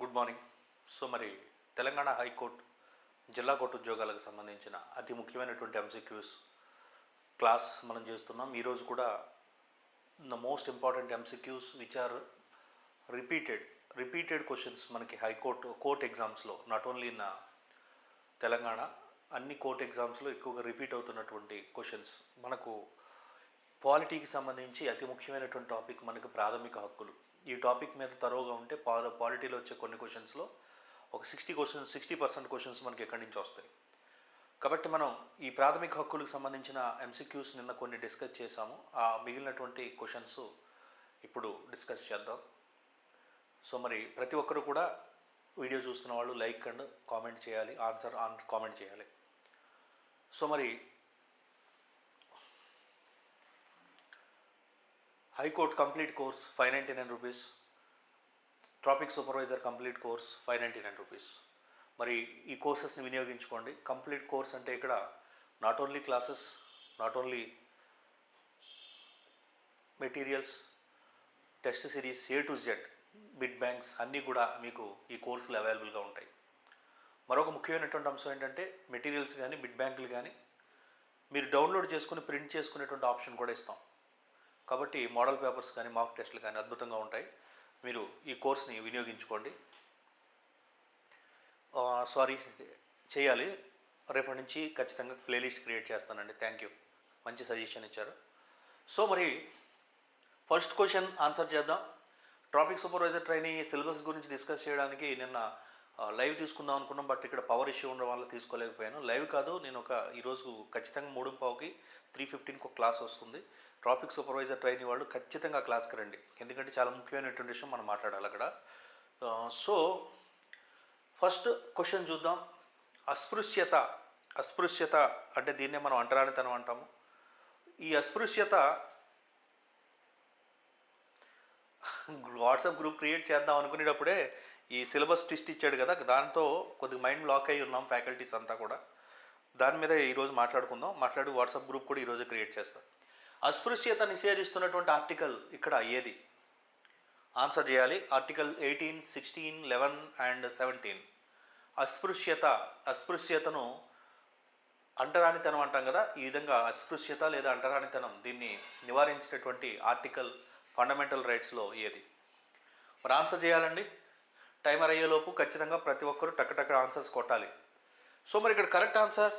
Good morning. So మరి Telangana high court జిల్లా court ఉద్యోగాలకు సంబంధించిన అతి ముఖ్యమైనటువంటి ఎంసీక్యూస్ క్లాస్ మనం చేస్తున్నాం. ఈరోజు కూడా the most important MCQs which are repeated repeated questions మనకి హైకోర్టు కోర్ట్ ఎగ్జామ్స్లో నాట్ ఓన్లీ ఇన్ తెలంగాణ అన్ని కోర్ట్ ఎగ్జామ్స్లో ఎక్కువగా రిపీట్ అవుతున్నటువంటి క్వశ్చన్స్ మనకు పాలిటీకి సంబంధించి అతి ముఖ్యమైనటువంటి టాపిక్ మనకు ప్రాథమిక హక్కులు. ఈ టాపిక్ మీద తరువుగా ఉంటే పాలిటీలో వచ్చే కొన్ని క్వశ్చన్స్లో ఒక sixty questions sixty percent questions మనకి ఎక్కడి నుంచి వస్తాయి? కాబట్టి మనం ఈ ప్రాథమిక హక్కులకు సంబంధించిన ఎంసీక్యూస్ నిన్న కొన్ని డిస్కస్ చేశాము. ఆ మిగిలినటువంటి క్వశ్చన్స్ ఇప్పుడు డిస్కస్ చేద్దాం. సో మరి ప్రతి ఒక్కరు కూడా వీడియో చూస్తున్న వాళ్ళు లైక్ అండ్ కామెంట్ చేయాలి ఆన్సర్ ఆన్ కామెంట్ చేయాలి. సో మరి high court complete course five ninety nine rupees. Traffic supervisor complete course five ninety nine rupees. మరి ఈ కోర్సెస్ని వినియోగించుకోండి. కంప్లీట్ కోర్స్ అంటే ఇక్కడ not only classes not only materials test series A to Z bit banks అన్నీ కూడా మీకు ఈ కోర్సులు అవైలబుల్గా ఉంటాయి. మరొక ముఖ్యమైనటువంటి అంశం ఏంటంటే మెటీరియల్స్ కానీ బిడ్ బ్యాంకులు కానీ మీరు డౌన్లోడ్ చేసుకుని ప్రింట్ చేసుకునేటువంటి ఆప్షన్ కూడా ఇస్తాం. కాబట్టి మోడల్ పేపర్స్ కానీ మాక్ టెస్ట్లు కానీ అద్భుతంగా ఉంటాయి. మీరు ఈ కోర్స్ని వినియోగించుకోండి. సారీ చేయాలి. రేపటి నుంచి ఖచ్చితంగా ప్లేలిస్ట్ క్రియేట్ చేస్తానండి. థ్యాంక్ యూ మంచి సజెషన్ ఇచ్చారు. సో మరి ఫస్ట్ క్వశ్చన్ ఆన్సర్ చేద్దాం. ట్రాఫిక్ సూపర్వైజర్ ట్రైనింగ్ సిలబస్ గురించి డిస్కస్ చేయడానికి నిన్న లైవ్ తీసుకుందాం అనుకున్నాం. బట్ ఇక్కడ పవర్ ఇష్యూ ఉండడం వల్ల తీసుకోలేకపోయాను. లైవ్ కాదు నేను ఒక ఈరోజు ఖచ్చితంగా మూడు పావుకి త్రీ ఫిఫ్టీన్కి ఒక క్లాస్ వస్తుంది. ట్రాఫిక్ సూపర్వైజర్ ట్రైనింగ్ వాళ్ళు ఖచ్చితంగా క్లాస్కి రండి. ఎందుకంటే చాలా ముఖ్యమైనటువంటి విషయం మనం మాట్లాడాలి అక్కడ. సో ఫస్ట్ క్వశ్చన్ చూద్దాం. అస్పృశ్యత అస్పృశ్యత అంటే దీన్నే మనం అంటరానితనం అంటాము. ఈ అస్పృశ్యత వాట్సాప్ గ్రూప్ క్రియేట్ చేద్దాం అనుకునేటప్పుడే ఈ సిలబస్ ట్విస్ట్ ఇచ్చాడు కదా దాంతో కొద్దిగా మైండ్ బ్లాక్ అయి ఉన్నాం ఫ్యాకల్టీస్ అంతా కూడా. దాని మీద ఈరోజు మాట్లాడుకుందాం. మాట్లాడి వాట్సాప్ గ్రూప్ కూడా ఈరోజు క్రియేట్ చేస్తాం. అస్పృశ్యత నిషేధిస్తున్నటువంటి ఆర్టికల్ ఇక్కడ ఏది? ఆన్సర్ చేయాలి. Article eighteen sixteen eleven and seventeen. అస్పృశ్యత అస్పృశ్యతను అంటరానితనం అంటాం కదా ఈ విధంగా అస్పృశ్యత లేదా అంటరానితనం దీన్ని నివారించినటువంటి ఆర్టికల్ ఫండమెంటల్ రైట్స్లో ఏది? మరి ఆన్సర్ చేయాలండి. టైమర్ అయ్యేలోపు ఖచ్చితంగా ప్రతి ఒక్కరూ టక్కటక్క ఆన్సర్స్ కొట్టాలి. సో మరి ఇక్కడ కరెక్ట్ ఆన్సర్?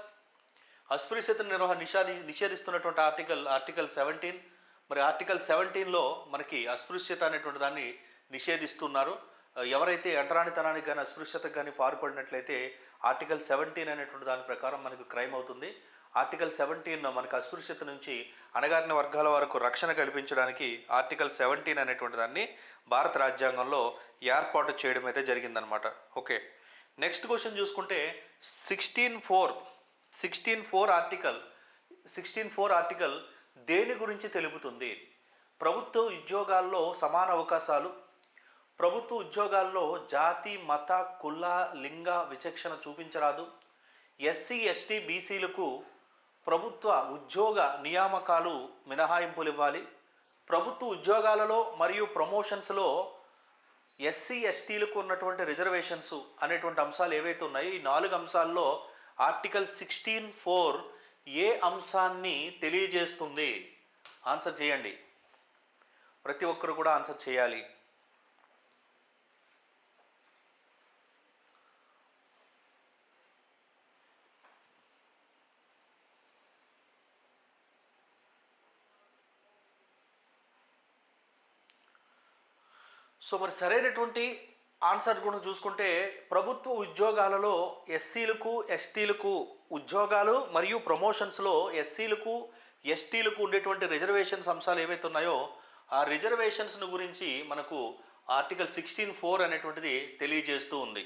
అస్పృశ్యతను నిర్వహణ నిషాది నిషేధిస్తున్నటువంటి ఆర్టికల్ ఆర్టికల్ సెవెంటీన్. మరి ఆర్టికల్ సెవెంటీన్లో మనకి అస్పృశ్యత అనేటువంటి దాన్ని నిషేధిస్తున్నారు. ఎవరైతే అంటరానితనానికి కానీ అస్పృశ్యతకు కానీ పాల్పడినట్లయితే ఆర్టికల్ సెవెంటీన్ అనేటువంటి దాని ప్రకారం మనకు క్రైమ్ అవుతుంది. ఆర్టికల్ సెవెంటీన్ మనకు అస్పృశ్యత నుంచి అణగారిన వర్గాల వరకు రక్షణ కల్పించడానికి ఆర్టికల్ సెవెంటీన్ అనేటువంటి దాన్ని భారత రాజ్యాంగంలో ఏర్పాటు చేయడం అయితే జరిగిందనమాట ఓకే. నెక్స్ట్ క్వశ్చన్ చూసుకుంటే sixteen four sixteen four article sixteen four article దేని గురించి తెలుపుతుంది? ప్రభుత్వ ఉద్యోగాల్లో సమాన అవకాశాలు ప్రభుత్వ ఉద్యోగాల్లో జాతి మత కుల లింగ విచక్షణ చూపించరాదు. ఎస్సీ ఎస్టీ బీసీలకు ప్రభుత్వ ఉద్యోగ నియామకాలు మినహాయింపులు ఇవ్వాలి ప్రభుత్వ ఉద్యోగాలలో మరియు ప్రమోషన్స్లో ఎస్సీ ఎస్టీలకు ఉన్నటువంటి రిజర్వేషన్స్ అనేటువంటి అంశాలు ఏవైతే ఉన్నాయో ఈ నాలుగు అంశాల్లో ఆర్టికల్ సిక్స్టీన్ ఫోర్ ఏ అంశాన్ని తెలియజేస్తుంది? ఆన్సర్ చేయండి. ప్రతి ఒక్కరు కూడా ఆన్సర్ చేయాలి. సో మరి సరైనటువంటి ఆన్సర్ కూడా చూసుకుంటే ప్రభుత్వ ఉద్యోగాలలో ఎస్సీలకు ఎస్టీలకు ఉద్యోగాలు మరియు ప్రమోషన్స్లో ఎస్సీలకు ఎస్టీలకు ఉండేటువంటి రిజర్వేషన్స్ అంశాలు ఏవైతే ఉన్నాయో ఆ రిజర్వేషన్స్ను గురించి మనకు ఆర్టికల్ సిక్స్టీన్ ఫోర్ అనేటువంటిది తెలియజేస్తూ ఉంది.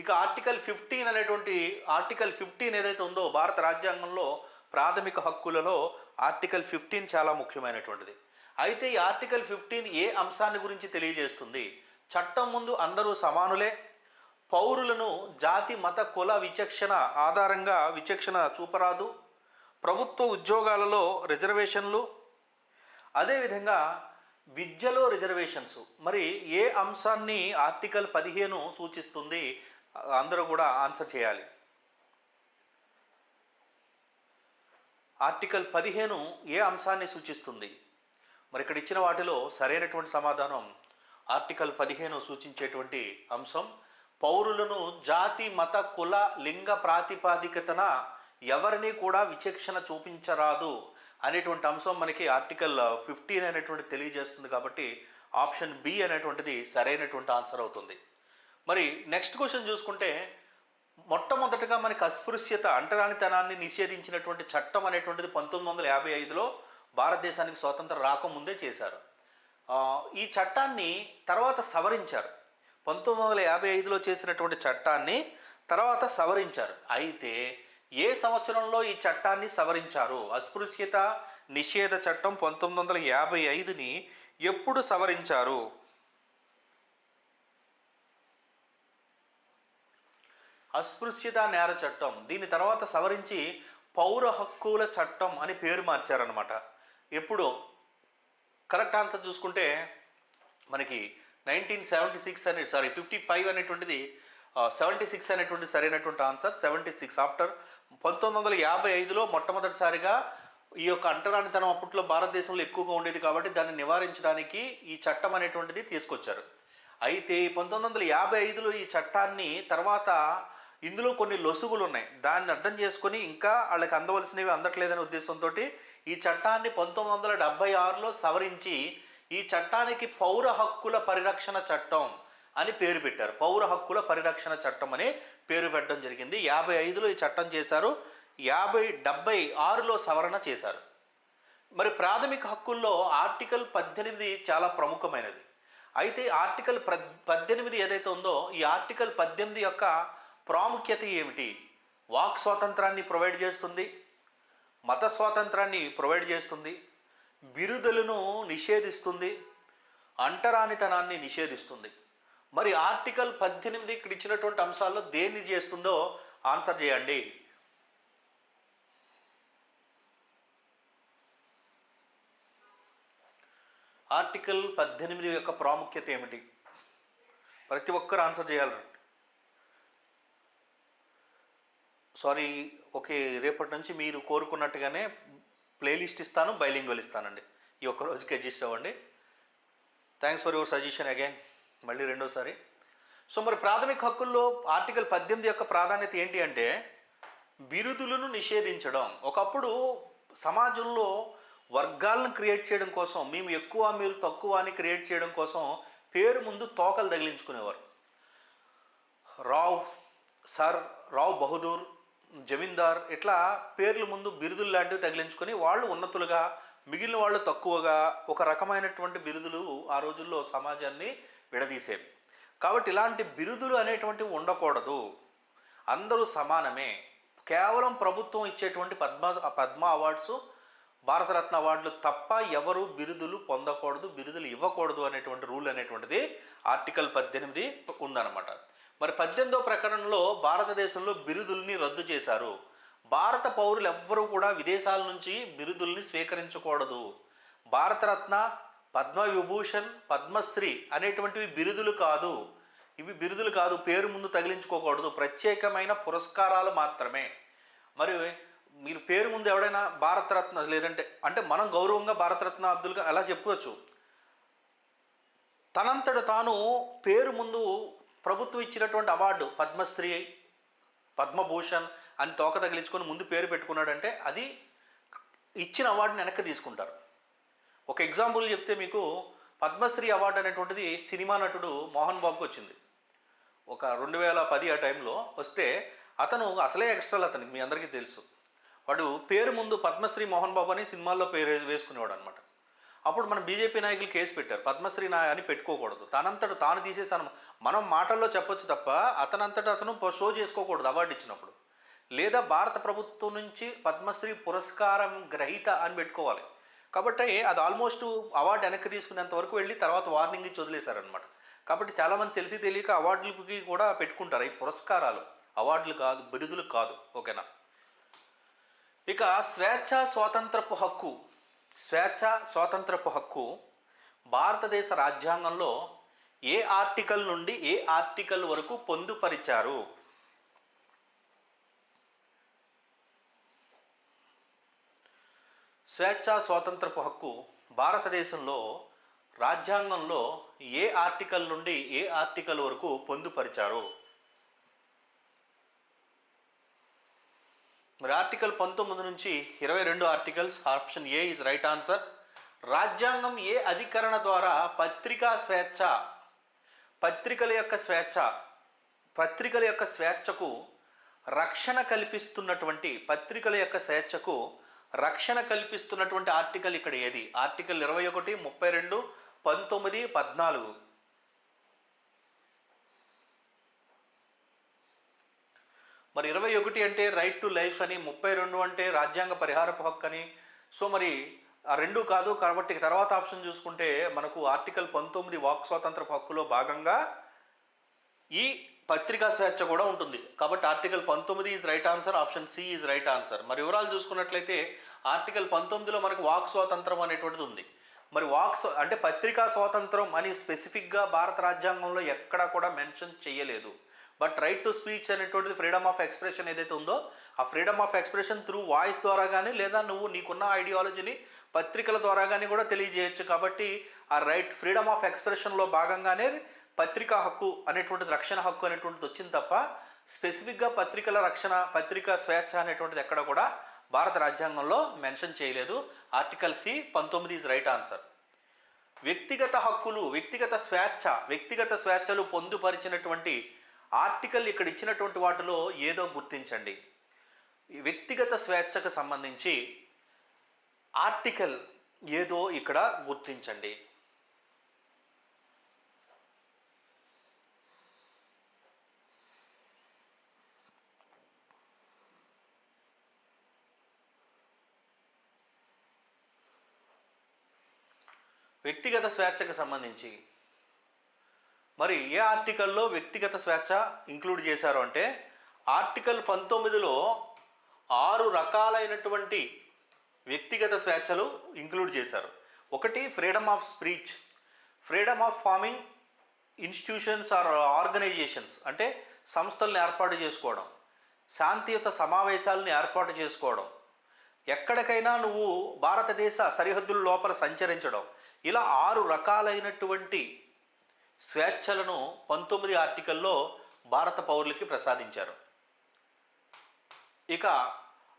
ఇక ఆర్టికల్ ఫిఫ్టీన్ అనేటువంటి ఆర్టికల్ ఫిఫ్టీన్ ఏదైతే ఉందో భారత రాజ్యాంగంలో ప్రాథమిక హక్కులలో ఆర్టికల్ ఫిఫ్టీన్ చాలా ముఖ్యమైనటువంటిది. అయితే ఈ ఆర్టికల్ ఫిఫ్టీన్ ఏ అంశాన్ని గురించి తెలియజేస్తుంది. చట్టం ముందు అందరూ సమానులే. పౌరులను జాతి మత కుల విచక్షణ ఆధారంగా విచక్షణ చూపరాదు. ప్రభుత్వ ఉద్యోగాలలో రిజర్వేషన్లు. అదేవిధంగా విద్యలో రిజర్వేషన్స్. మరి ఏ అంశాన్ని ఆర్టికల్ పదిహేను సూచిస్తుంది? అందరూ కూడా ఆన్సర్ చేయాలి. ఆర్టికల్ పదిహేను ఏ అంశాన్ని సూచిస్తుంది? మరి ఇక్కడ ఇచ్చిన వాటిలో సరైనటువంటి సమాధానం ఆర్టికల్ పదిహేను సూచించేటువంటి అంశం. పౌరులను జాతి మత కుల లింగ ప్రాతిపాదికతన ఎవరిని కూడా విచక్షణ చూపించరాదు అనేటువంటి అంశం మనకి ఆర్టికల్ ఫిఫ్టీన్ అనేటువంటి తెలియజేస్తుంది కాబట్టి ఆప్షన్ బి అనేటువంటిది సరైనటువంటి ఆన్సర్ అవుతుంది. మరి నెక్స్ట్ క్వశ్చన్ చూసుకుంటే మొట్టమొదటగా మనకి అస్పృశ్యత అంటరానితనాన్ని నిషేధించినటువంటి చట్టం అనేటువంటిది పంతొమ్మిది వందల యాభై ఐదులో భారతదేశానికి స్వాతంత్రం రాకముందే చేశారు. ఈ చట్టాన్ని తర్వాత సవరించారు. పంతొమ్మిది వందల యాభై ఐదులో చేసినటువంటి చట్టాన్ని తర్వాత సవరించారు. అయితే ఏ సంవత్సరంలో ఈ చట్టాన్ని సవరించారు? అస్పృశ్యత నిషేధ చట్టం పంతొమ్మిది వందల యాభై ఐదుని ఎప్పుడు సవరించారు? అస్పృశ్యత నేర చట్టం దీని తర్వాత సవరించి పౌర హక్కుల చట్టం అని పేరు మార్చారనమాట ఎప్పుడు కరెక్ట్ ఆన్సర్ చూసుకుంటే మనకి నైన్టీన్ సెవెంటీ సిక్స్ అనే సారీ ఫిఫ్టీ ఫైవ్ అనేటువంటిది సెవెంటీ సిక్స్ అనేటువంటి సరైనటువంటి ఆన్సర్ సెవెంటీ సిక్స్ ఆఫ్టర్ పంతొమ్మిది వందల యాభై ఐదులో మొట్టమొదటిసారిగా ఈ యొక్క అంటరానితనం అప్పట్లో భారతదేశంలో ఎక్కువగా ఉండేది కాబట్టి దాన్ని నివారించడానికి ఈ చట్టం అనేటువంటిది తీసుకొచ్చారు. అయితే పంతొమ్మిది వందల యాభై ఐదులో ఈ చట్టాన్ని తర్వాత ఇందులో కొన్ని లొసుగులు ఉన్నాయి దాన్ని అర్థం చేసుకొని ఇంకా వాళ్ళకి అందవలసినవి అందట్లేదనే ఉద్దేశంతో ఈ చట్టాన్ని పంతొమ్మిది వందల డెబ్బై ఆరులో సవరించి ఈ చట్టానికి పౌర హక్కుల పరిరక్షణ చట్టం అని పేరు పెట్టారు. పౌర హక్కుల పరిరక్షణ చట్టం అని పేరు పెట్టడం జరిగింది. యాభై ఐదులో ఈ చట్టం చేశారు. యాభై డెబ్బై ఆరులో సవరణ చేశారు. మరి ప్రాథమిక హక్కుల్లో ఆర్టికల్ పద్దెనిమిది చాలా ప్రముఖమైనది. అయితే ఆర్టికల్ పద్దెనిమిది ఏదైతే ఉందో ఈ ఆర్టికల్ పద్దెనిమిది యొక్క ప్రాముఖ్యత ఏమిటి? వాక్ స్వాతంత్రాన్ని ప్రొవైడ్ చేస్తుంది. మత స్వాతంత్రాన్ని ప్రొవైడ్ చేస్తుంది బిరుదులను నిషేధిస్తుంది అంటరానితనాన్ని నిషేధిస్తుంది. మరి ఆర్టికల్ పద్దెనిమిది ఇక్కడ ఇచ్చినటువంటి అంశాల్లో దేన్ని చేస్తుందో ఆన్సర్ చేయండి. ఆర్టికల్ పద్దెనిమిది యొక్క ప్రాముఖ్యత ఏమిటి? ప్రతి ఒక్కరు ఆన్సర్ చేయాలి సారీ ఓకే రేపటి నుంచి మీరు కోరుకున్నట్టుగానే ప్లేలిస్ట్ ఇస్తాను బైలింగ్వల్ ఇస్తానండి. ఈ ఒక్క రోజుకి అడ్జస్ట్ అవ్వండి. Thanks for your suggestion again మళ్ళీ రెండోసారి. సో మరి ప్రాథమిక హక్కుల్లో ఆర్టికల్ పద్దెనిమిది యొక్క ప్రాధాన్యత ఏంటి అంటే బిరుదులను నిషేధించడం. ఒకప్పుడు సమాజంలో వర్గాలను క్రియేట్ చేయడం కోసం మేము ఎక్కువ మీరు తక్కువ అని క్రియేట్ చేయడం కోసం పేరు ముందు తోకలు తగిలించుకునేవారు. రావ్ సర్ రావ్ బహదూర్ జమీందార్ ఇట్లా పేర్లు ముందు బిరుదులు లాంటివి తగిలించుకొని వాళ్ళు ఉన్నతులుగా మిగిలిన వాళ్ళు తక్కువగా ఒక రకమైనటువంటి బిరుదులు ఆ రోజుల్లో సమాజాన్ని విడదీసేవి. కాబట్టి ఇలాంటి బిరుదులు అనేటువంటివి ఉండకూడదు. అందరూ సమానమే. కేవలం ప్రభుత్వం ఇచ్చేటువంటి పద్మ పద్మ అవార్డ్స్ భారతరత్న అవార్డులు తప్ప ఎవరు బిరుదులు పొందకూడదు బిరుదులు ఇవ్వకూడదు అనేటువంటి రూల్ అనేటువంటిది ఆర్టికల్ పద్దెనిమిది ఉందన్నమాట. మరి పద్దెనిమిదో ప్రకరణలో భారతదేశంలో బిరుదుల్ని రద్దు చేశారు. భారత పౌరులు ఎవ్వరూ కూడా విదేశాల నుంచి బిరుదుల్ని స్వీకరించకూడదు. భారతరత్న పద్మ విభూషణ్ పద్మశ్రీ అనేటువంటివి బిరుదులు కాదు. ఇవి బిరుదులు కాదు పేరు ముందు తగిలించుకోకూడదు. ప్రత్యేకమైన పురస్కారాలు మాత్రమే. మరి మీరు పేరు ముందు ఎవడైనా భారతరత్న లేదంటే అంటే మనం గౌరవంగా భారతరత్న అబ్దుల్గా అలా చెప్పవచ్చు తనంతట తాను పేరు ముందు ప్రభుత్వం ఇచ్చినటువంటి అవార్డు పద్మశ్రీ పద్మభూషణ్ అని తోక తగిలించుకొని ముందు పేరు పెట్టుకున్నాడంటే అది ఇచ్చిన అవార్డుని వెనక్కి తీసుకుంటారు. ఒక ఎగ్జాంపుల్ చెప్తే మీకు పద్మశ్రీ అవార్డు అనేటువంటిది సినిమా నటుడు మోహన్ బాబుకి వచ్చింది. ఒక రెండు వేల పది ఆ టైంలో వస్తే అతను అసలే ఎక్స్ట్రాలు అతనికి మీ అందరికీ తెలుసు. వాడు పేరు ముందు పద్మశ్రీ మోహన్ బాబు అని సినిమాల్లో పేరు వేసుకునేవాడు అనమాట అప్పుడు మన బీజేపీ నాయకులు కేసు పెట్టారు. పద్మశ్రీ నా అని పెట్టుకోకూడదు. తనంతట తాను తీసేసాను మనం మాటల్లో చెప్పొచ్చు తప్ప అతనంతట అతను షో చేసుకోకూడదు అవార్డు ఇచ్చినప్పుడు. లేదా భారత ప్రభుత్వం నుంచి పద్మశ్రీ పురస్కారం గ్రహీత అని పెట్టుకోవాలి. కాబట్టి అది ఆల్మోస్ట్ అవార్డు వెనక్కి తీసుకునేంత వరకు వెళ్ళి తర్వాత వార్నింగ్ ఇచ్చి వదిలేశారనమాట కాబట్టి చాలామంది తెలిసి తెలియక అవార్డులకి కూడా పెట్టుకుంటారు. ఈ పురస్కారాలు అవార్డులు కాదు బిరుదులు కాదు. ఓకేనా? ఇక స్వేచ్ఛ స్వాతంత్రపు హక్కు. స్వేచ్ఛ స్వాతంత్రపు హక్కు భారతదేశ రాజ్యాంగంలో ఏ ఆర్టికల్ నుండి ఏ ఆర్టికల్ వరకు పొందుపరిచారు? స్వేచ్ఛా స్వాతంత్రపు హక్కు భారతదేశంలో రాజ్యాంగంలో ఏ ఆర్టికల్ నుండి ఏ ఆర్టికల్ వరకు పొందుపరిచారు? మరి ఆర్టికల్ పంతొమ్మిది నుంచి ఇరవై రెండు articles option A is right answer రాజ్యాంగం ఏ అధికరణ ద్వారా పత్రికా స్వేచ్ఛ పత్రికల యొక్క స్వేచ్ఛ పత్రికల యొక్క స్వేచ్ఛకు రక్షణ కల్పిస్తున్నటువంటి పత్రికల యొక్క స్వేచ్ఛకు రక్షణ కల్పిస్తున్నటువంటి ఆర్టికల్ ఇక్కడ ఏది? ఆర్టికల్ ఇరవై ఒకటి ముప్పై రెండు పంతొమ్మిది పద్నాలుగు. మరి ఇరవై ఒకటి అంటే రైట్ టు లైఫ్ అని ముప్పై రెండు అంటే రాజ్యాంగ పరిహారపు హక్కు అని. సో మరి ఆ రెండు కాదు కాబట్టి తర్వాత ఆప్షన్ చూసుకుంటే మనకు ఆర్టికల్ పంతొమ్మిది వాక్ స్వాతంత్ర హక్కులో భాగంగా ఈ పత్రికా స్వేచ్ఛ కూడా ఉంటుంది. కాబట్టి ఆర్టికల్ పంతొమ్మిది is right answer option C is right answer మరి వివరాలు చూసుకున్నట్లయితే ఆర్టికల్ పంతొమ్మిదిలో మనకు వాక్ స్వాతంత్రం అనేటువంటిది ఉంది. మరి వాక్స్ అంటే పత్రికా స్వాతంత్రం అని స్పెసిఫిక్గా భారత రాజ్యాంగంలో ఎక్కడా కూడా మెన్షన్ చేయలేదు. బట్ రైట్ టు స్పీచ్ అనేటువంటిది ఫ్రీడమ్ ఆఫ్ ఎక్స్ప్రెషన్ ఏదైతే ఉందో ఆ freedom of expression through voice ద్వారా కానీ లేదా నువ్వు నీకున్న ఐడియాలజీని పత్రికల ద్వారా కానీ కూడా తెలియజేయచ్చు. కాబట్టి ఆ రైట్ ఫ్రీడమ్ ఆఫ్ ఎక్స్ప్రెషన్లో భాగంగానే పత్రికా హక్కు అనేటువంటిది రక్షణ హక్కు అనేటువంటిది వచ్చింది తప్ప స్పెసిఫిక్గా పత్రికల రక్షణ పత్రికా స్వేచ్ఛ అనేటువంటిది ఎక్కడ కూడా భారత రాజ్యాంగంలో మెన్షన్ చేయలేదు. ఆర్టికల్ సి పంతొమ్మిది ఈజ్ రైట్ ఆన్సర్. వ్యక్తిగత హక్కులు వ్యక్తిగత స్వేచ్ఛ వ్యక్తిగత స్వేచ్ఛలు పొందుపరిచినటువంటి ఆర్టికల్ ఇక్కడ ఇచ్చినటువంటి వాటిలో ఏదో గుర్తించండి. వ్యక్తిగత స్వేచ్ఛకు సంబంధించి ఆర్టికల్ ఏదో ఇక్కడ గుర్తించండి. వ్యక్తిగత స్వేచ్ఛకు సంబంధించి మరి ఏ ఆర్టికల్లో వ్యక్తిగత స్వేచ్ఛ ఇంక్లూడ్ చేశారు అంటే ఆర్టికల్ పంతొమ్మిదిలో ఆరు రకాలైనటువంటి వ్యక్తిగత స్వేచ్ఛలు ఇంక్లూడ్ చేశారు. ఒకటి freedom of speech freedom of forming institutions or organisations అంటే సంస్థలను ఏర్పాటు చేసుకోవడం. శాంతియుత సమావేశాలను ఏర్పాటు చేసుకోవడం. ఎక్కడికైనా నువ్వు భారతదేశ సరిహద్దుల లోపల సంచరించడం. ఇలా ఆరు రకాలైనటువంటి స్వేచ్ఛలను పంతొమ్మిది ఆర్టికల్లో భారత పౌరులకి ప్రసాదించారు. ఇక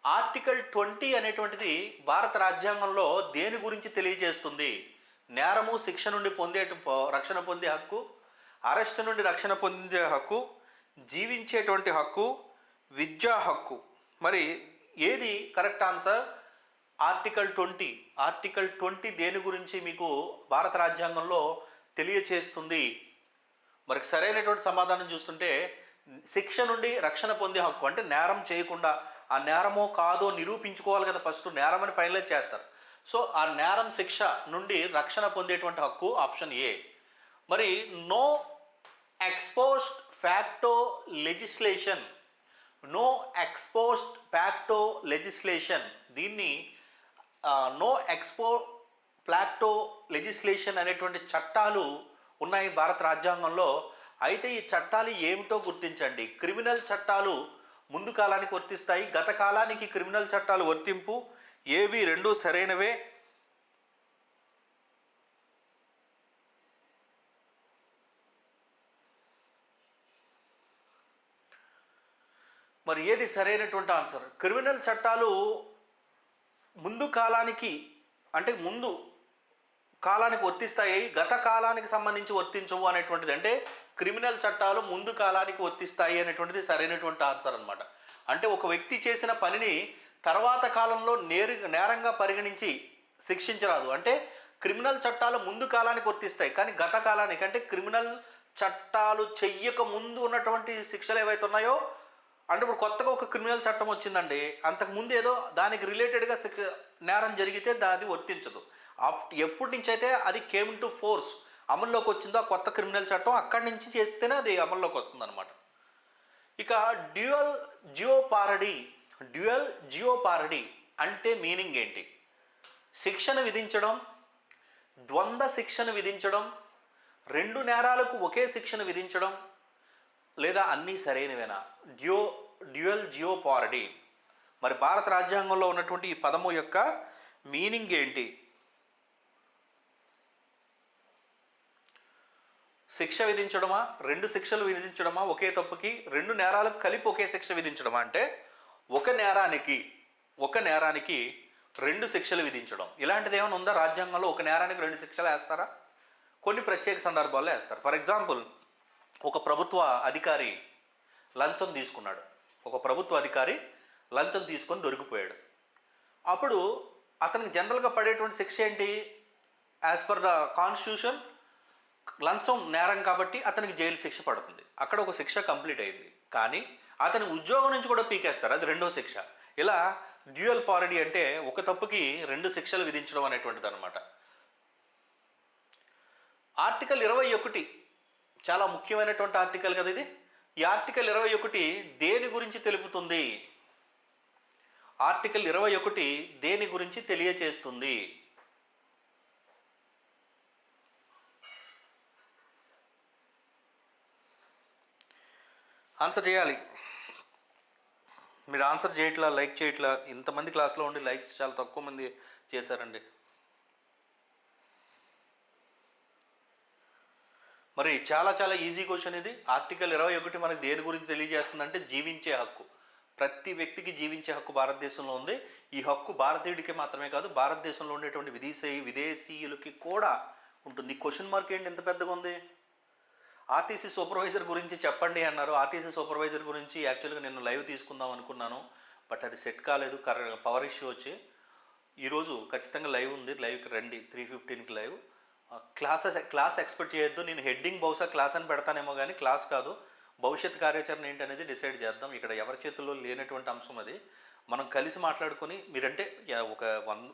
ఆర్టికల్ ట్వంటీ అనేటువంటిది భారత రాజ్యాంగంలో దేని గురించి తెలియజేస్తుంది? నేరము శిక్ష నుండి పొందే రక్షణ పొందే హక్కు అరెస్ట్ నుండి రక్షణ పొందే హక్కు జీవించేటువంటి హక్కు విద్యా హక్కు. మరి ఏది correct answer? Article twenty. Article twenty దేని గురించి మీకు భారత రాజ్యాంగంలో తెలియచేస్తుంది. మరి సరైనటువంటి సమాధానం చూస్తుంటే శిక్ష నుండి రక్షణ పొందే హక్కు అంటే నేరం చేయకుండా ఆ నేరమో కాదో నిరూపించుకోవాలి కదా ఫస్ట్ నేరం అని ఫైనలైజ్ చేస్తారు. సో ఆ నేరం శిక్ష నుండి రక్షణ పొందేటువంటి హక్కు ఆప్షన్ ఏ. మరి no ex post facto legislation no ex post facto legislation దీన్ని no ex post facto legislation అనేటువంటి చట్టాలు ఉన్నాయి భారత రాజ్యాంగంలో. అయితే ఈ చట్టాలు ఏమిటో గుర్తించండి. క్రిమినల్ చట్టాలు ముందు కాలానికి వర్తిస్తాయి. గత కాలానికి క్రిమినల్ చట్టాలు వర్తింపు. ఏవి రెండు సరైనవే? మరి ఏది సరైనటువంటి ఆన్సర్? క్రిమినల్ చట్టాలు ముందు కాలానికి అంటే ముందు కాలానికి వర్తిస్తాయి గత కాలానికి సంబంధించి వర్తించవు అనేటువంటిది. అంటే క్రిమినల్ చట్టాలు ముందు కాలానికి వర్తిస్తాయి అనేటువంటిది సరైనటువంటి ఆన్సర్ అనమాట అంటే ఒక వ్యక్తి చేసిన పనిని తర్వాత కాలంలో నేరు నేరంగా పరిగణించి శిక్షించరాదు. అంటే క్రిమినల్ చట్టాలు ముందు కాలానికి వర్తిస్తాయి కానీ గత కాలానికి. అంటే క్రిమినల్ చట్టాలు చెయ్యక ముందు ఉన్నటువంటి శిక్షలు ఏవైతే ఉన్నాయో అంటే ఇప్పుడు కొత్తగా ఒక క్రిమినల్ చట్టం వచ్చిందండి. అంతకు ముందు ఏదో దానికి రిలేటెడ్గా నేరం జరిగితే దాది వర్తించదు అప్- ఎప్పటి నుంచి అయితే అది కేమ్ టు ఫోర్స్ అమల్లోకి వచ్చిందో ఆ కొత్త క్రిమినల్ చట్టం అక్కడి నుంచి చేస్తేనే అది అమల్లోకి వస్తుంది ఇక డ్యూయల్ జియోపారడీ డ్యూయల్ జియోపారడీ అంటే మీనింగ్ ఏంటి? శిక్షను విధించడం ద్వంద్వ శిక్షను విధించడం రెండు నేరాలకు ఒకే శిక్షను విధించడం లేదా అన్నీ సరైనవేనా? డ్యో డ్యూయల్ జియోపారడీ మరి భారత రాజ్యాంగంలో ఉన్నటువంటి ఈ పదము యొక్క మీనింగ్ ఏంటి? శిక్ష విధించడమా? రెండు శిక్షలు విధించడమా? ఒకే తప్పుకి రెండు నేరాలకు కలిపి ఒకే శిక్ష విధించడమా? అంటే ఒక నేరానికి ఒక నేరానికి రెండు శిక్షలు విధించడం. ఇలాంటిది ఏమైనా ఉందా? రాజ్యాంగంలో ఒక నేరానికి రెండు శిక్షలు వేస్తారా? కొన్ని ప్రత్యేక సందర్భాల్లో వేస్తారు. ఫర్ ఎగ్జాంపుల్ ఒక ప్రభుత్వ అధికారి లంచం తీసుకున్నాడు. ఒక ప్రభుత్వ అధికారి లంచం తీసుకొని దొరికిపోయాడు. అప్పుడు అతనికి జనరల్గా పడేటువంటి శిక్ష ఏంటి? యాజ్ పర్ ద కాన్స్టిట్యూషన్ లంచం నేరం కాబట్టి అతనికి జైలు శిక్ష పడుతుంది. అక్కడ ఒక శిక్ష కంప్లీట్ అయింది. కానీ అతని ఉద్యోగం నుంచి కూడా పీకేస్తారు. అది రెండో శిక్ష. ఇలా డ్యూయల్ పారడీ అంటే ఒక తప్పుకి రెండు శిక్షలు విధించడం అనేటువంటిది అనమాట ఆర్టికల్ ఇరవై ఒకటి చాలా ముఖ్యమైనటువంటి ఆర్టికల్ కదా ఇది? ఈ ఆర్టికల్ ఇరవై ఒకటి దేని గురించి తెలుపుతుంది? ఆర్టికల్ ఇరవై ఒకటి దేని గురించి తెలియచేస్తుంది? ఆన్సర్ చేయాలి. మీరు ఆన్సర్ చేయట్లా లైక్ చేయట్లా ఇంతమంది క్లాస్లో ఉండి లైక్స్ చాలా తక్కువ మంది చేశారండి. మరి చాలా చాలా ఈజీ క్వశ్చన్ ఇది. ఆర్టికల్ ఇరవై ఒకటి మనకి దేని గురించి తెలియజేస్తుందంటే జీవించే హక్కు. ప్రతి వ్యక్తికి జీవించే హక్కు భారతదేశంలో ఉంది. ఈ హక్కు భారతీయుడికి మాత్రమే కాదు భారతదేశంలో ఉండేటువంటి విదేశీ విదేశీయులకి కూడా ఉంటుంది. క్వశ్చన్ మార్క్ ఏంటి? ఎంత పెద్దగా ఉంది. ఆర్టీసీ సూపర్వైజర్ గురించి చెప్పండి అన్నారు. ఆర్టీసీ సూపర్వైజర్ గురించి యాక్చువల్గా నేను లైవ్ తీసుకుందాం అనుకున్నాను బట్ అది సెట్ కాలేదు కర పవర్ ఇష్యూ వచ్చి ఈరోజు ఖచ్చితంగా లైవ్ ఉంది లైవ్కి రండి త్రీ ఫిఫ్టీన్కి లైవ్. క్లాసెస్ క్లాస్ ఎక్స్పెక్ట్ చేయొద్దు నేను హెడ్డింగ్ బహుశా క్లాస్ అని పెడతానేమో కానీ క్లాస్ కాదు. భవిష్యత్ కార్యాచరణ ఏంటి అనేది డిసైడ్ చేద్దాం. ఇక్కడ ఎవరి చేతుల్లో లేనటువంటి అంశం అది. మనం కలిసి మాట్లాడుకొని మీరంటే ఒక వన్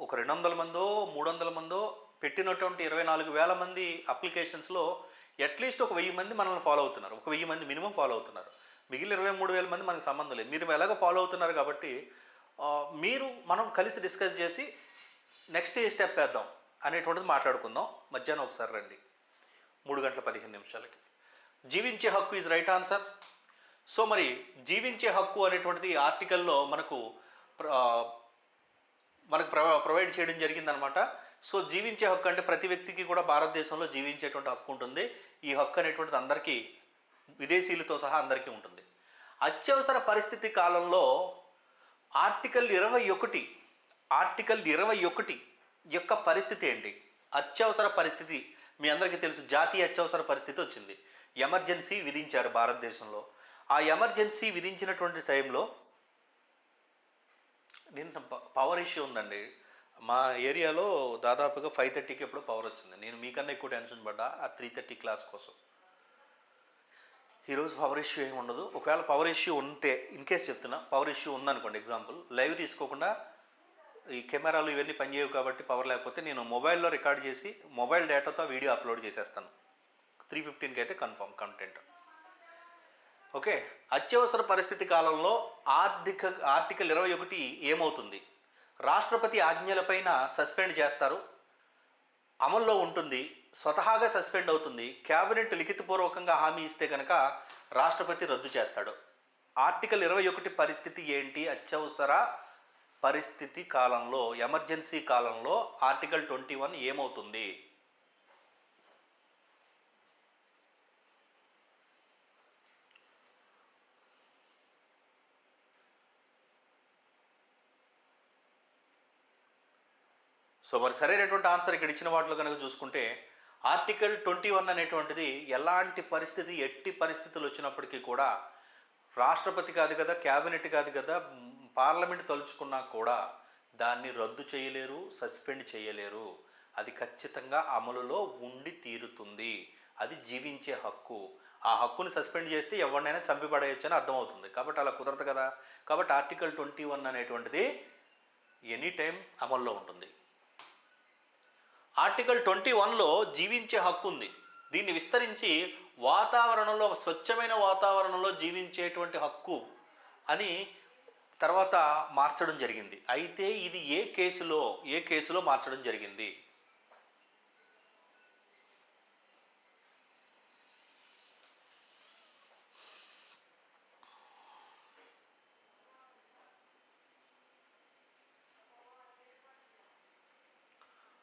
ఒక రెండు వందల మందో మూడు వందల మందో పెట్టినటువంటి ఇరవై నాలుగు వేల మంది అప్లికేషన్స్లో అట్లీస్ట్ ఒక వెయ్యి మంది మనల్ని ఫాలో అవుతున్నారు. ఒక వెయ్యి మంది మినిమం ఫాలో అవుతున్నారు. మిగిలిన ఇరవై మూడు వేల మంది మనకు సంబంధం లేదు. మీరు ఎలాగో ఫాలో అవుతున్నారు కాబట్టి మీరు మనం కలిసి డిస్కస్ చేసి నెక్స్ట్ ఏ స్టెప్ వేద్దాం అనేటువంటిది మాట్లాడుకుందాం. మధ్యాహ్నం ఒకసారి రండి. మూడు గంటల పదిహేను నిమిషాలకి. జీవించే హక్కు ఈజ్ రైట్ ఆన్సర్ సో మరి జీవించే హక్కు అనేటువంటిది ఆర్టికల్లో మనకు ప్ర- మనకు ప్రొవైడ్ చేయడం జరిగిందనమాట. సో జీవించే హక్కు అంటే ప్రతి వ్యక్తికి కూడా భారతదేశంలో జీవించేటువంటి హక్కు ఉంటుంది. ఈ హక్కు అనేటువంటిది అందరికీ విదేశీయులతో సహా అందరికీ ఉంటుంది. అత్యవసర పరిస్థితి కాలంలో ఆర్టికల్ ఇరవై ఒకటి ఆర్టికల్ ఇరవై ఒకటి యొక్క పరిస్థితి ఏంటి? అత్యవసర పరిస్థితి మీ అందరికీ తెలుసు. జాతీయ అత్యవసర పరిస్థితి వచ్చింది. ఎమర్జెన్సీ విధించారు భారతదేశంలో. ఆ ఎమర్జెన్సీ విధించినటువంటి టైంలో నిన్న ప- పవర్ ఇష్యూ ఉందండి. మా ఏరియాలో దాదాపుగా ఫైవ్ థర్టీకి ఎప్పుడో పవర్ వచ్చింది. నేను మీకన్నా ఎక్కువ టెన్షన్ పడ్డా ఆ త్రీ థర్టీ క్లాస్ కోసం. ఈరోజు పవర్ ఇష్యూ ఏమి ఉండదు. ఒకవేళ పవర్ ఇష్యూ ఉంటే ఇన్ కేస్ చెప్తున్నా పవర్ ఇష్యూ ఉందనుకోండి ఎగ్జాంపుల్ లైవ్ తీసుకోకుండా ఈ కెమెరాలు ఇవన్నీ పనిచేయవు కాబట్టి పవర్ లేకపోతే నేను మొబైల్లో రికార్డ్ చేసి మొబైల్ డేటాతో వీడియో అప్లోడ్ చేసేస్తాను. త్రీ ఫిఫ్టీన్కి అయితే కన్ఫర్మ్ కంటెంట్ ఓకే అత్యవసర పరిస్థితి కాలంలో ఆర్థిక ఆర్టికల్ ఇరవై ఒకటి ఏమవుతుంది? రాష్ట్రపతి ఆజ్ఞలపైన సస్పెండ్ చేస్తారు. అమల్లో ఉంటుంది. స్వతహాగా సస్పెండ్ అవుతుంది. కేబినెట్ లిఖితపూర్వకంగా హామీ ఇస్తే కనుక రాష్ట్రపతి రద్దు చేస్తాడు. ఆర్టికల్ ఇరవై ఒకటి పరిస్థితి ఏంటి? అత్యవసర పరిస్థితి కాలంలో ఎమర్జెన్సీ కాలంలో ఆర్టికల్ ట్వంటీ వన్ ఏమవుతుంది? సో మరి సరైనటువంటి ఆన్సర్ ఇక్కడ ఇచ్చిన వాటిలో కనుక చూసుకుంటే ఆర్టికల్ ట్వంటీ వన్ అనేటువంటిది ఎలాంటి పరిస్థితి ఎట్టి పరిస్థితులు వచ్చినప్పటికీ కూడా రాష్ట్రపతి కాదు కదా క్యాబినెట్ కాదు కదా పార్లమెంట్ తలుచుకున్నా కూడా దాన్ని రద్దు చేయలేరు సస్పెండ్ చేయలేరు. అది ఖచ్చితంగా అమలులో ఉండి తీరుతుంది. అది జీవించే హక్కు. ఆ హక్కుని సస్పెండ్ చేస్తే ఎవరినైనా చంపిపడేయచ్చు అని అర్థమవుతుంది. కాబట్టి అలా కుదరదు కదా. కాబట్టి ఆర్టికల్ ట్వంటీ వన్ అనేటువంటిది ఎనీ టైం అమల్లో ఉంటుంది. ఆర్టికల్ ట్వంటీ వన్లో జీవించే హక్కు ఉంది. దీన్ని విస్తరించి వాతావరణంలో స్వచ్ఛమైన వాతావరణంలో జీవించేటువంటి హక్కు అని తర్వాత మార్చడం జరిగింది. అయితే ఇది ఏ కేసులో ఏ కేసులో మార్చడం జరిగింది?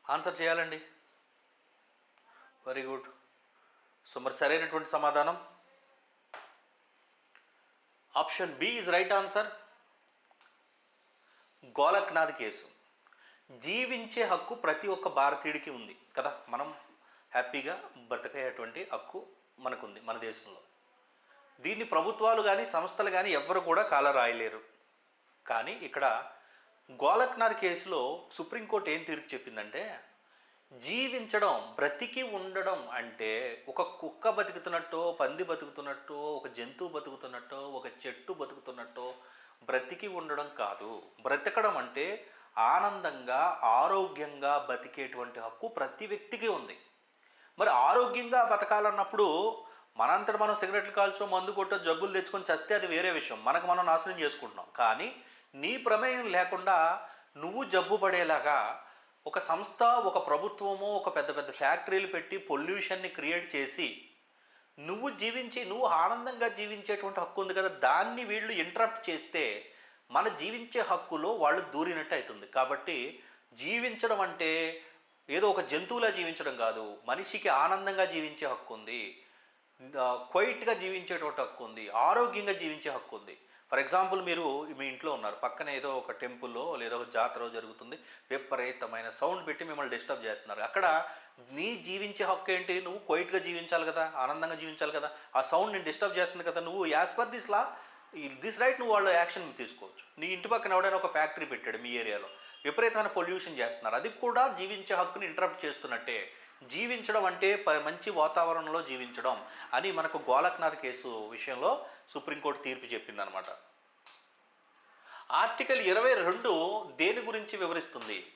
ఆన్సర్ చేయాలండి. Very good. సో మరి సరైనటువంటి సమాధానం? Option B is right answer. Golaknath case. జీవించే హక్కు ప్రతి ఒక్క భారతీయుడికి ఉంది కదా? మనం హ్యాపీగా బ్రతకేటువంటి హక్కు మనకుంది మన దేశంలో. దీన్ని ప్రభుత్వాలు కానీ సంస్థలు కానీ ఎవ్వరు కూడా కాల రాయలేరు కానీ ఇక్కడ గోలక్నార్ కేసులో సుప్రీంకోర్టు ఏం తీర్పు చెప్పిందంటే జీవించడం బ్రతికి ఉండడం అంటే ఒక కుక్క బతుకుతున్నట్టు పంది బతుకుతున్నట్టు ఒక జంతువు బతుకుతున్నట్టో ఒక చెట్టు బతుకుతున్నట్టో బ్రతికి ఉండడం కాదు. బ్రతకడం అంటే ఆనందంగా ఆరోగ్యంగా బతికేటువంటి హక్కు ప్రతి వ్యక్తికి ఉంది. మరి ఆరోగ్యంగా బతకాలన్నప్పుడు మనంతట మనం సిగరెట్లు కాల్చో మందు కొట్టో జబ్బులు తెచ్చుకొని చస్తే అది వేరే విషయం. మనకు మనం నాశనం చేసుకుంటున్నాం. కానీ నీ ప్రమేయం లేకుండా నువ్వు జబ్బు పడేలాగా ఒక సంస్థ ఒక ప్రభుత్వము ఒక పెద్ద పెద్ద ఫ్యాక్టరీలు పెట్టి పొల్యూషన్ని క్రియేట్ చేసి నువ్వు జీవించి నువ్వు ఆనందంగా జీవించేటువంటి హక్కు ఉంది కదా దాన్ని వీళ్ళు ఇంటరప్ట్ చేస్తే మన జీవించే హక్కులో వాళ్ళు దూరినట్టు అవుతుంది కాబట్టి జీవించడం అంటే ఏదో ఒక జంతువులా జీవించడం కాదు మనిషికి ఆనందంగా జీవించే హక్కు ఉంది క్వైట్గా జీవించేటువంటి హక్కు ఉంది ఆరోగ్యంగా జీవించే హక్కు ఉంది. ఫర్ ఎగ్జాంపుల్ మీరు మీ ఇంట్లో ఉన్నారు పక్కన ఏదో ఒక టెంపుల్లో లేదా ఒక జాతర జరుగుతుంది విపరీతమైన సౌండ్ పెట్టి మిమ్మల్ని డిస్టర్బ్ చేస్తున్నారు. అక్కడ నీ జీవించే హక్కు ఏంటి? నువ్వు క్వైట్గా జీవించాలి కదా ఆనందంగా జీవించాలి కదా ఆ సౌండ్ నేను డిస్టర్బ్ చేస్తుంది కదా నువ్వు as per this law this right నువ్వు వాళ్ళు యాక్షన్ తీసుకోవచ్చు. నీ ఇంటి పక్కన ఎవడైనా ఒక ఫ్యాక్టరీ పెట్టాడు మీ ఏరియాలో విపరీతమైన పొల్యూషన్ చేస్తున్నారు. అది కూడా జీవించే హక్కుని ఇంటరప్ట్ చేస్తున్నట్టే. జీవించడం అంటే ప- మంచి వాతావరణంలో జీవించడం అని మనకు గోలక్నాథ్ కేసు విషయంలో సుప్రీంకోర్టు తీర్పు చెప్పిందనమాట ఆర్టికల్ ఇరవై రెండు దేని గురించి వివరిస్తుంది?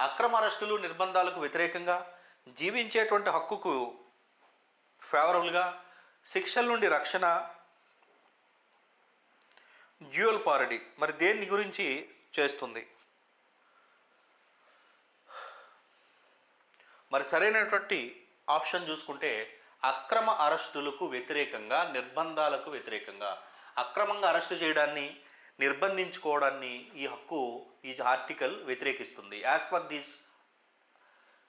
అక్రమ అరెస్టులు నిర్బంధాలకు వ్యతిరేకంగా జీవించేటువంటి హక్కుకు ఫేవరబుల్గా శిక్షల నుండి రక్షణ డ్యూయల్ పారడీ మరి దేని గురించి చేస్తుంది? మరి సరైనటువంటి ఆప్షన్ చూసుకుంటే అక్రమ అరెస్టులకు వ్యతిరేకంగా నిర్బంధాలకు వ్యతిరేకంగా. అక్రమంగా అరెస్టు చేయడాన్ని నిర్బంధించుకోవడాన్ని ఈ హక్కు ఈ ఆర్టికల్ వ్యతిరేకిస్తుంది. యాజ్ పర్ దిస్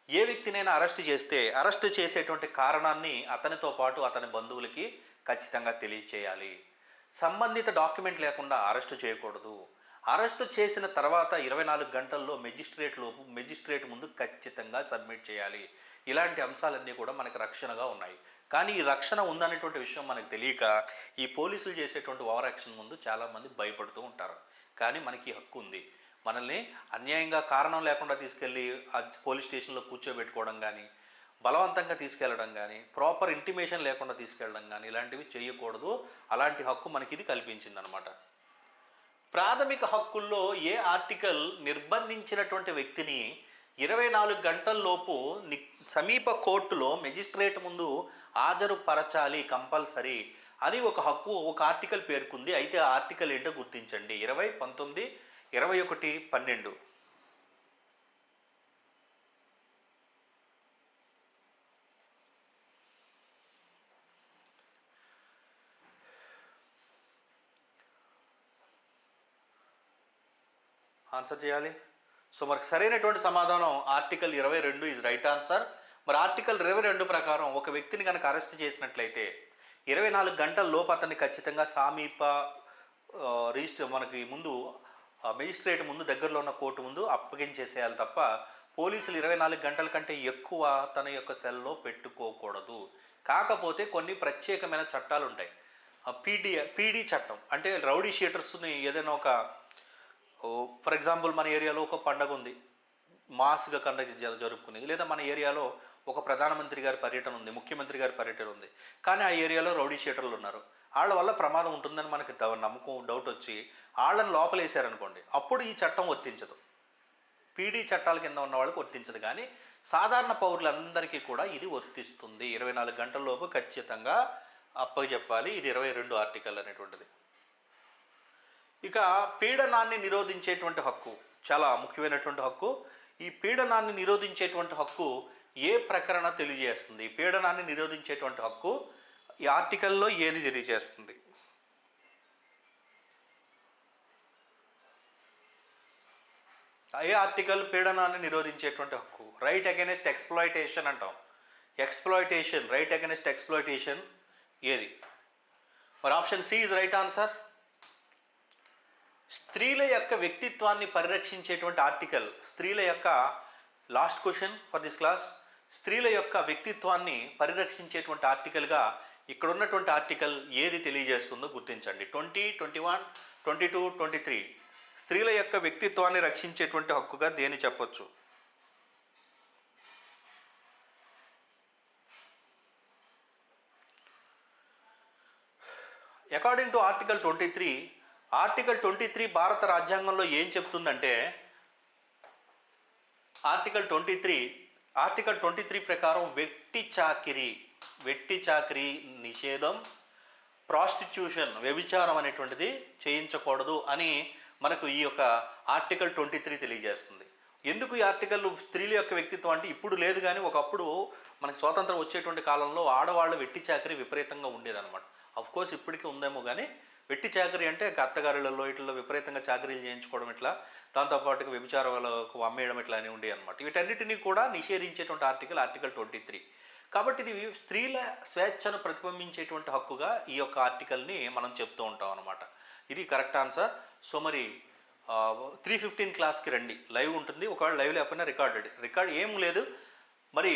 ఏ వ్యక్తినైనా అరెస్ట్ చేస్తే అరెస్ట్ చేసేటువంటి కారణాన్ని అతనితో పాటు అతని బంధువులకి ఖచ్చితంగా తెలియచేయాలి. సంబంధిత డాక్యుమెంట్ లేకుండా అరెస్ట్ చేయకూడదు. అరెస్ట్ చేసిన తర్వాత ఇరవై నాలుగు గంటల్లో మెజిస్ట్రేట్ లోపు మెజిస్ట్రేట్ ముందు ఖచ్చితంగా సబ్మిట్ చేయాలి. ఇలాంటి అంశాలన్నీ కూడా మనకు రక్షణగా ఉన్నాయి. కానీ ఈ రక్షణ ఉందనేటువంటి విషయం మనకు తెలియక ఈ పోలీసులు చేసేటువంటి ఓవర్ యాక్షన్ ముందు చాలామంది భయపడుతూ ఉంటారు. కానీ మనకి ఈ హక్కు ఉంది. మనల్ని అన్యాయంగా కారణం లేకుండా తీసుకెళ్ళి ఆ పోలీస్ స్టేషన్లో కూర్చోబెట్టుకోవడం కానీ బలవంతంగా తీసుకెళ్ళడం కానీ ప్రాపర్ ఇంటిమేషన్ లేకుండా తీసుకెళ్ళడం కానీ ఇలాంటివి చేయకూడదు. అలాంటి హక్కు మనకి ఇది కల్పించింది అనమాట ప్రాథమిక హక్కుల్లో ఏ ఆర్టికల్ నిర్బంధించినటువంటి వ్యక్తిని ఇరవై నాలుగు గంటల్లోపు ని సమీప కోర్టులో మెజిస్ట్రేట్ ముందు హాజరుపరచాలి కంపల్సరీ అని ఒక హక్కు ఒక ఆర్టికల్ పేర్కొంది. అయితే ఆ ఆర్టికల్ ఏంటో గుర్తించండి. ఇరవై పంతొమ్మిది ఇరవై ఒకటి పన్నెండు. ఆన్సర్ చేయాలి. సో మనకు సరైనటువంటి సమాధానం ఆర్టికల్ ఇరవై రెండు ఈజ్ రైట్ ఆన్సర్ మరి ఆర్టికల్ ఇరవై రెండు ప్రకారం ఒక వ్యక్తిని కనుక అరెస్ట్ చేసినట్లయితే ఇరవై నాలుగు గంటల లోపు అతన్ని ఖచ్చితంగా సామీప రిజిస్టర్ మనకి ముందు ఆ, మెజిస్ట్రేట్ ముందు దగ్గరలో ఉన్న కోర్టు ముందు అప్పగించేసేయాలి తప్ప పోలీసులు ఇరవై నాలుగు గంటల కంటే ఎక్కువ తన యొక్క సెల్లో పెట్టుకోకూడదు. కాకపోతే కొన్ని ప్రత్యేకమైన చట్టాలు ఉంటాయి. పీడీ పీడీ చట్టం అంటే రౌడీ షీటర్స్ని ఏదైనా ఒక ఫర్ ఎగ్జాంపుల్ మన ఏరియాలో ఒక పండగ ఉంది. మాస్గా కండక్ట్ జ- జరుపుకునేది. లేదా మన ఏరియాలో ఒక ప్రధానమంత్రి గారి పర్యటన ఉంది ముఖ్యమంత్రి గారి పర్యటన ఉంది. కానీ ఆ ఏరియాలో రౌడీ షీటర్లు ఉన్నారు. వాళ్ళ వల్ల ప్రమాదం ఉంటుందని మనకి నమ్మకం డౌట్ వచ్చి వాళ్ళని లోపలేసారనుకోండి అప్పుడు ఈ చట్టం వర్తించదు. పీడీ చట్టాల కింద ఉన్న వాళ్ళకి వర్తించదు. కానీ సాధారణ పౌరులందరికీ కూడా ఇది వర్తిస్తుంది. ఇరవై నాలుగు గంటల లోపు ఖచ్చితంగా అప్పచెప్పాలి ఇది ఇరవై రెండు ఆర్టికల్ అనేటువంటిది. ఇక పీడనాన్ని నిరోధించేటువంటి హక్కు చాలా ముఖ్యమైనటువంటి హక్కు. ఈ పీడనాన్ని నిరోధించేటువంటి హక్కు ఏ ప్రకరణ తెలియజేస్తుంది? పీడనాన్ని నిరోధించేటువంటి హక్కు ఈ ఆర్టికల్లో ఏది తెలియజేస్తుంది? ఏ ఆర్టికల్ పీడనాన్ని నిరోధించేటువంటి హక్కు? రైట్ అగెనెస్ట్ ఎక్స్ప్లాయిటేషన్ అంటాం. ఎక్స్ప్లాయిటేషన్ రైట్ అగెనెస్ట్ ఎక్స్ప్లాయిటేషన్ ఏది? మరి option C is right answer. స్త్రీల యొక్క వ్యక్తిత్వాన్ని పరిరక్షించేటువంటి ఆర్టికల్ స్త్రీల యొక్క last question for this class స్త్రీల యొక్క వ్యక్తిత్వాన్ని పరిరక్షించేటువంటి ఆర్టికల్గా ఇక్కడ ఉన్నటువంటి ఆర్టికల్ ఏది తెలియజేస్తుందో గుర్తించండి. Twenty twenty one twenty two twenty three స్త్రీల యొక్క వ్యక్తిత్వాన్ని రక్షించేటువంటి హక్కుగా దేని చెప్పొచ్చు? According to article twenty three article twenty three భారత రాజ్యాంగంలో ఏం చెప్తుందంటే article twenty three article twenty three ప్రకారం వెట్టి చాకిరి వెట్టి చాకిరి నిషేధం ప్రాస్టిట్యూషన్ వ్యభిచారం అనేటువంటిది చేయించకూడదు అని మనకు ఈ యొక్క ఆర్టికల్ ట్వంటీ త్రీ తెలియజేస్తుంది. ఎందుకు ఈ ఆర్టికల్ స్త్రీల యొక్క వ్యక్తిత్వం అంటే ఇప్పుడు లేదు కానీ ఒకప్పుడు మనకి స్వాతంత్రం వచ్చేటువంటి కాలంలో ఆడవాళ్ళ వెట్టి చాకరీ విపరీతంగా ఉండేదన్నమాట. అఫ్ కోర్స్ ఇప్పటికీ ఉందేమో కానీ వెట్టి చాకరీ అంటే అత్తగారులలో ఇట్లా విపరీతంగా చాకరీలు చేయించుకోవడం ఇట్లా దాంతోపాటుగా వ్యభిచారాలకు అమ్మేయడం ఇట్లా అని ఉండేవి అనమాట వీటన్నిటిని కూడా నిషేధించేటువంటి ఆర్టికల్ ఆర్టికల్ ట్వంటీ త్రీ కాబట్టి ఇది స్త్రీల స్వేచ్ఛను ప్రతిబింబించేటువంటి హక్కుగా ఈ యొక్క ఆర్టికల్ని మనం చెప్తూ ఉంటాం అనమాట ఇది కరెక్ట్ ఆన్సర్. సో మరి త్రీ ఫిఫ్టీన్ క్లాస్కి రండి. లైవ్ ఉంటుంది. ఒకవేళ లైవ్ లేకపోయినా రికార్డెడ్. రికార్డ్ ఏం లేదు. మరి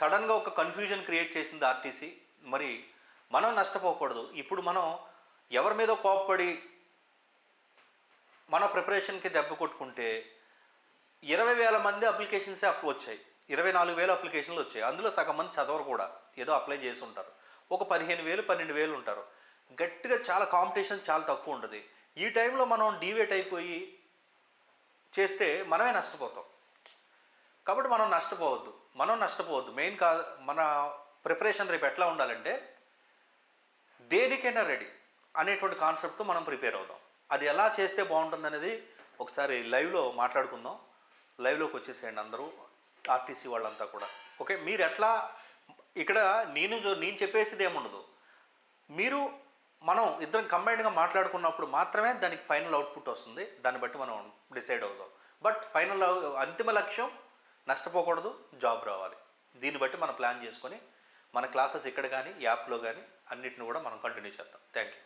సడన్గా ఒక కన్ఫ్యూజన్ క్రియేట్ చేసింది ఆర్టీసీ. మరి మనం నష్టపోకూడదు. ఇప్పుడు మనం ఎవరి మీద కోప్పడి మన ప్రిపరేషన్కి దెబ్బ కొట్టుకుంటే ఇరవై వేల మంది అప్లికేషన్సే అప్పు వచ్చాయి. ఇరవై నాలుగు వేల అప్లికేషన్లు వచ్చాయి. అందులో సగం మంది చదవరు కూడా. ఏదో అప్లై చేసి ఉంటారు. ఒక పదిహేను వేలు పన్నెండు వేలు ఉంటారు. గట్టిగా చాలా కాంపిటీషన్ చాలా తక్కువ ఉంటుంది ఈ టైంలో మనం డీవేట్ అయిపోయి చేస్తే మనమే నష్టపోతాం. కాబట్టి మనం నష్టపోవద్దు. మనం నష్టపోవద్దు. మెయిన్ కా మన ప్రిపరేషన్ రేపు ఎట్లా ఉండాలంటే దేనికైనా రెడీ. అనేటువంటి కాన్సెప్ట్తో మనం ప్రిపేర్ అవుదాం. అది ఎలా చేస్తే బాగుంటుంది అనేది ఒకసారి లైవ్లో మాట్లాడుకుందాం. లైవ్లోకి వచ్చేసేయండి అందరూ ఆర్టీసీ వాళ్ళంతా కూడా. ఓకే మీరు ఎట్లా ఇక్కడ నేను నేను చెప్పేసిది ఏముండదు. మీరు మనం ఇద్దరం కంబైన్డ్గా మాట్లాడుకున్నప్పుడు మాత్రమే దానికి ఫైనల్ అవుట్పుట్ వస్తుంది. దాన్ని బట్టి మనం డిసైడ్ అవుదాం. బట్ ఫైనల్ అంతిమ లక్ష్యం నష్టపోకూడదు జాబ్ రావాలి. దీన్ని బట్టి మనం ప్లాన్ చేసుకొని మన క్లాసెస్ ఇక్కడ కానీ యాప్లో కానీ అన్నిటిని కూడా మనం కంటిన్యూ చేద్దాం. Thank you